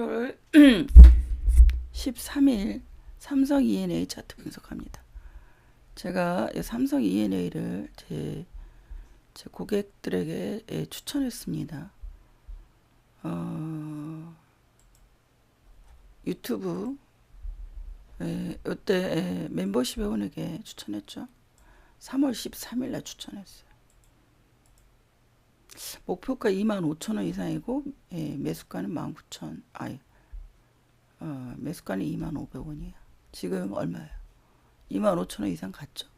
8월 13일 삼성 E&A 차트 분석합니다. 제가 이 삼성 E&A를 제, 제 고객들에게 예, 추천했습니다. 어, 유튜브 예, 이때 예, 멤버십 회원에게 추천했죠. 3월 13일 날 추천했어요. 목표가 25,000원 이상이고 예, 매수가는 19,000. 아예 어, 매수가는 25,500원이에요. 지금 얼마예요? 25,000원 이상 갔죠.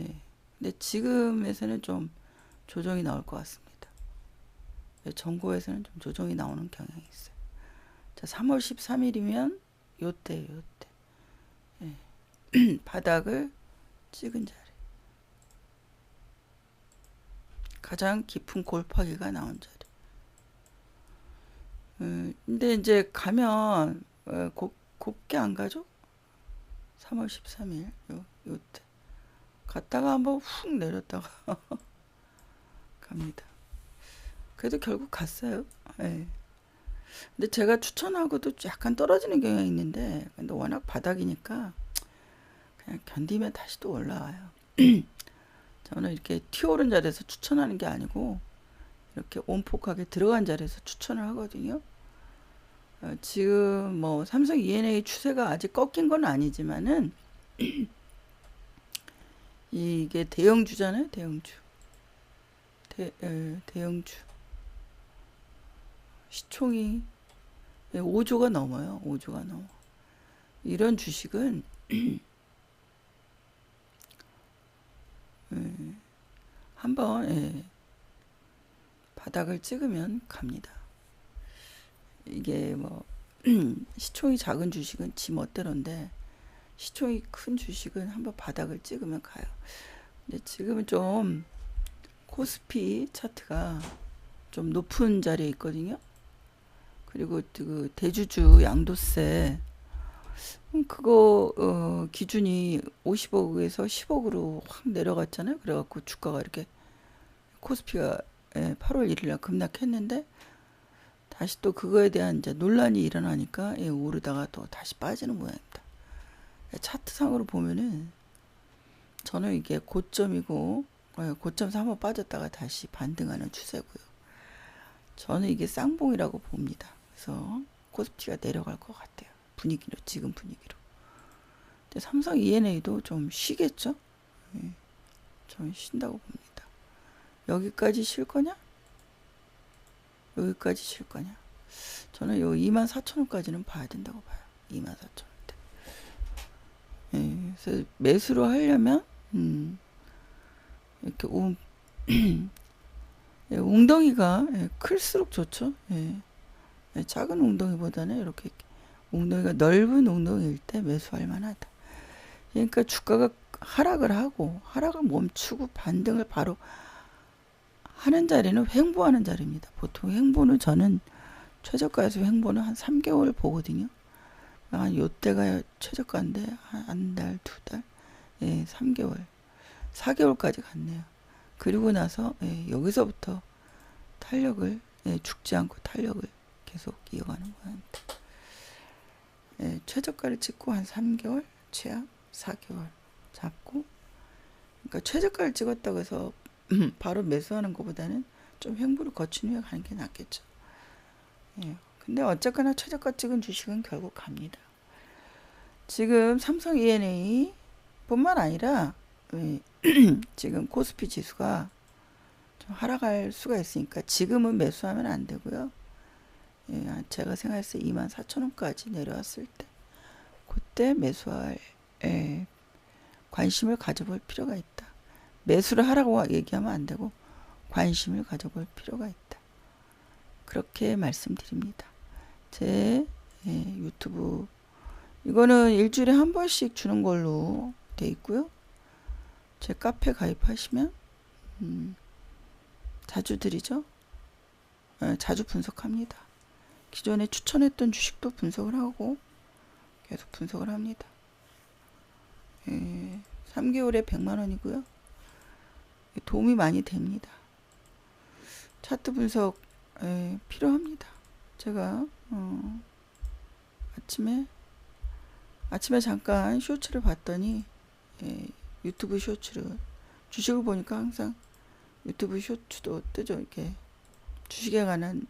예. 근데 지금에서는 좀 조정이 나올 것 같습니다. 예, 전고에서는 좀 조정이 나오는 경향이 있어요. 자, 3월 13일이면 요때 요때 예. 바닥을 찍은 자리. 가장 깊은 골파기가 나온 자리. 음, 근데 이제 가면 어, 곱, 곱게 안 가죠? 3월 13일 요 요때 갔다가 한번 훅 내렸다가 갑니다. 그래도 결국 갔어요. 예. 근데 제가 추천하고도 약간 떨어지는 경향이 있는데 근데 워낙 바닥이니까 그냥 견디면 다시 또 올라와요. 저는 이렇게 튀어오른 자리에서 추천하는 게 아니고 이렇게 온폭하게 들어간 자리에서 추천을 하거든요. 어, 지금 뭐 삼성 E&A 추세가 아직 꺾인 건 아니지만은 이게 대형주잖아요, 대형주. 대, 에, 대형주. 시총이 5조가 넘어요. 5조가 넘어. 이런 주식은 한번 예, 바닥을 찍으면 갑니다. 이게 뭐 시총이 작은 주식은 지 멋대로인데 시총이 큰 주식은 한번 바닥을 찍으면 가요. 근데 지금은 좀 코스피 차트가 좀 높은 자리에 있거든요. 그리고 그 대주주 양도세 음, 그거 어, 기준이 50억에서 10억으로 확 내려갔잖아요. 그래갖고 주가가 이렇게 코스피가 예, 8월 1일 날 급락했는데 다시 또 그거에 대한 이제 논란이 일어나니까 예, 오르다가 또 다시 빠지는 모양입니다. 예, 차트상으로 보면은 저는 이게 고점이고 예, 고점에서 한번 빠졌다가 다시 반등하는 추세고요. 저는 이게 쌍봉이라고 봅니다. 그래서 코스피가 내려갈 것 같아요. 분위기로 지금 분위기로. 근데 삼성 E&A도 좀 쉬겠죠? 예, 좀 쉰다고 봅니다. 여기까지 쉴 거냐? 여기까지 쉴 거냐? 저는 요 2만 4천 원까지는 봐야 된다고 봐요. 2만 4천 원대. 예, 그래서 매수를 하려면 음, 이렇게 웅, 예, 웅덩이가 예, 클수록 좋죠. 예. 예, 작은 웅덩이보다는 이렇게 웅덩이가 넓은 웅덩이일 때 매수할 만하다. 그러니까 주가가 하락을 하고 하락을 멈추고 반등을 바로 하는 자리는 횡보하는 자리입니다. 보통 횡보는 저는 최저가에서 횡보는 한 3개월 보거든요. 한 요때가 최저가인데 한 달, 두 달, 예, 3개월, 4개월까지 갔네요. 그리고 나서 예, 여기서부터 탄력을 예, 죽지 않고 탄력을 계속 이어가는 거입니다. 예, 최저가를 찍고 한 3개월, 최악 4개월 잡고 그러니까 최저가를 찍었다고 해서 바로 매수하는 것보다는 좀 횡보를 거친 후에 가는 게 낫겠죠. 예. 근데 어쨌거나 최저가 찍은 주식은 결국 갑니다. 지금 삼성 E&A 뿐만 아니라 예, 지금 코스피 지수가 좀 하락할 수가 있으니까 지금은 매수하면 안 되고요. 예, 제가 생각했을 때 2만 4천 원까지 내려왔을 때 그때 매수할 예, 관심을 가져볼 필요가 있다. 매수를 하라고 얘기하면 안 되고 관심을 가져볼 필요가 있다. 그렇게 말씀드립니다. 제 예, 유튜브 이거는 일주일에 한 번씩 주는 걸로 돼 있고요. 제 카페 가입하시면 음, 자주 드리죠. 예, 자주 분석합니다. 기존에 추천했던 주식도 분석을 하고 계속 분석을 합니다. 예, 3개월에 100만 원이고요. 도움이 많이 됩니다. 차트 분석 에, 필요합니다. 제가 어, 아침에 아침에 잠깐 쇼츠를 봤더니 예, 유튜브 쇼츠를 주식을 보니까 항상 유튜브 쇼츠도 뜨죠 이렇게 주식에 관한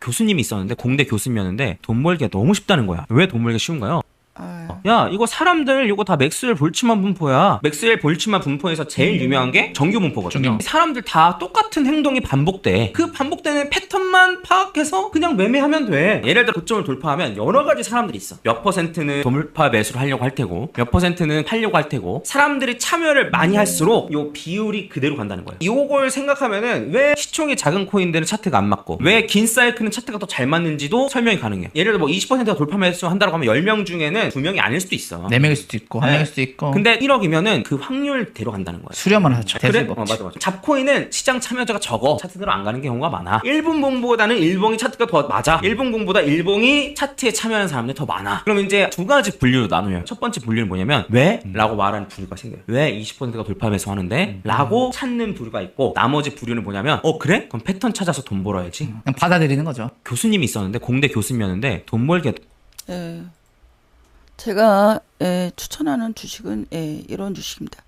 교수님이 있었는데 공대 교수님이었는데 돈 벌기가 너무 쉽다는 거야. 왜 돈 벌기가 쉬운가요? 아, 야 이거 사람들 이거 다 맥스웰 볼츠만 분포야. 맥스웰 볼츠만 분포에서 제일 유명한 게 정규 분포거든요. 정규. 사람들 다 똑같은 행동이 반복돼. 그 반복되는 패턴만 파악해서 그냥 매매하면 돼. 예를 들어 고점을 돌파하면 여러 가지 사람들이 있어. 몇 퍼센트는 돌파 매수를 하려고 할 테고 몇 퍼센트는 팔려고 할 테고 사람들이 참여를 많이 할수록 요 비율이 그대로 간다는 거예요. 요걸 생각하면은 왜 시총이 작은 코인들은 차트가 안 맞고 왜 긴 사이클은 차트가 더 잘 맞는지도 설명이 가능해요. 예를 들어 뭐 20%가 돌파 매수 한다고 하면 10명 중에는 2명이 아닐 수도 있어. 네 명일 수도 있고 한 네. 명일 수도 있고 근데 1억이면은 그 확률대로 간다는 거예요. 수렴을 하죠. 그래? 어, 맞아, 맞아. 잡코인은 시장 참여자가 적어. 차트대로 안 가는 경우가 많아. 1분 봉보다는 일봉이 차트가 더 맞아. 1분 봉보다 일봉이 차트에 참여하는 사람들이 더 많아. 그럼 이제 두 가지 분류로 나누어요. 첫 번째 분류는 뭐냐면 왜? 라고 말하는 부류가 생겨요. 왜 20%가 돌파 매수하는데? 라고 찾는 부류가 있고 나머지 부류는 뭐냐면 어 그래? 그럼 패턴 찾아서 돈 벌어야지. 그냥 받아들이는 거죠. 교수님이 있었는데 공대 교수님이었는데 돈 벌게 예. 제가 예, 추천하는 주식은 예, 이런 주식입니다.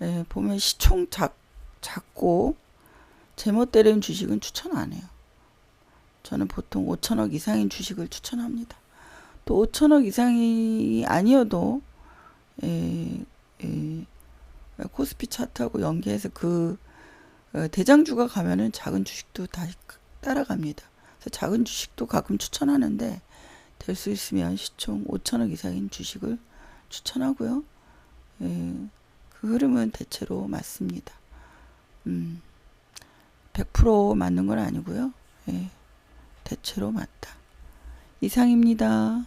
예, 보면 시총 작, 작고 제멋 때리는 주식은 추천 안 해요. 저는 보통 5천억 이상인 주식을 추천합니다. 또 5천억 이상이 아니어도 예, 예, 코스피 차트하고 연계해서 그 어, 대장주가 가면은 작은 주식도 다 따라갑니다. 그래서 작은 주식도 가끔 추천하는데 될 수 있으면 시총 5천억 이상인 주식을 추천하고요. 예, 그 흐름은 대체로 맞습니다. 음, 100% 맞는 건 아니고요. 예, 대체로 맞다. 이상입니다.